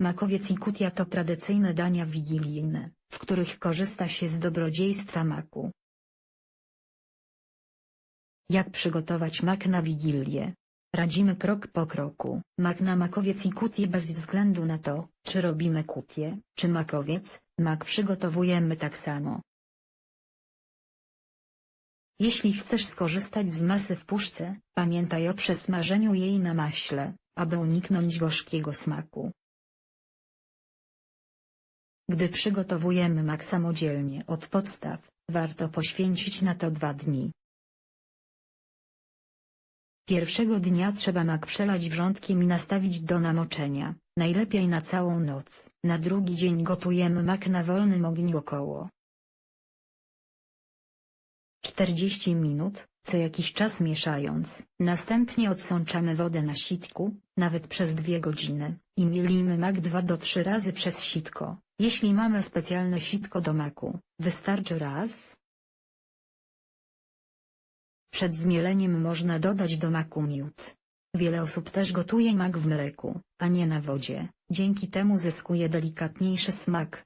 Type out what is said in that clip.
Makowiec i kutia to tradycyjne dania wigilijne, w których korzysta się z dobrodziejstwa maku. Jak przygotować mak na wigilię? Radzimy krok po kroku. Mak na makowiec i kutię bez względu na to, czy robimy kutię, czy makowiec, mak przygotowujemy tak samo. Jeśli chcesz skorzystać z masy w puszce, pamiętaj o przesmażeniu jej na maśle, aby uniknąć gorzkiego smaku. Gdy przygotowujemy mak samodzielnie od podstaw, warto poświęcić na to dwa dni. Pierwszego dnia trzeba mak przelać wrzątkiem i nastawić do namoczenia, najlepiej na całą noc. Na drugi dzień gotujemy mak na wolnym ogniu około 40 minut, co jakiś czas mieszając. Następnie odsączamy wodę na sitku, nawet przez dwie godziny, i mielimy mak 2 do 3 razy przez sitko. Jeśli mamy specjalne sitko do maku, wystarczy raz. Przed zmieleniem można dodać do maku miód. Wiele osób też gotuje mak w mleku, a nie na wodzie, dzięki temu zyskuje delikatniejszy smak,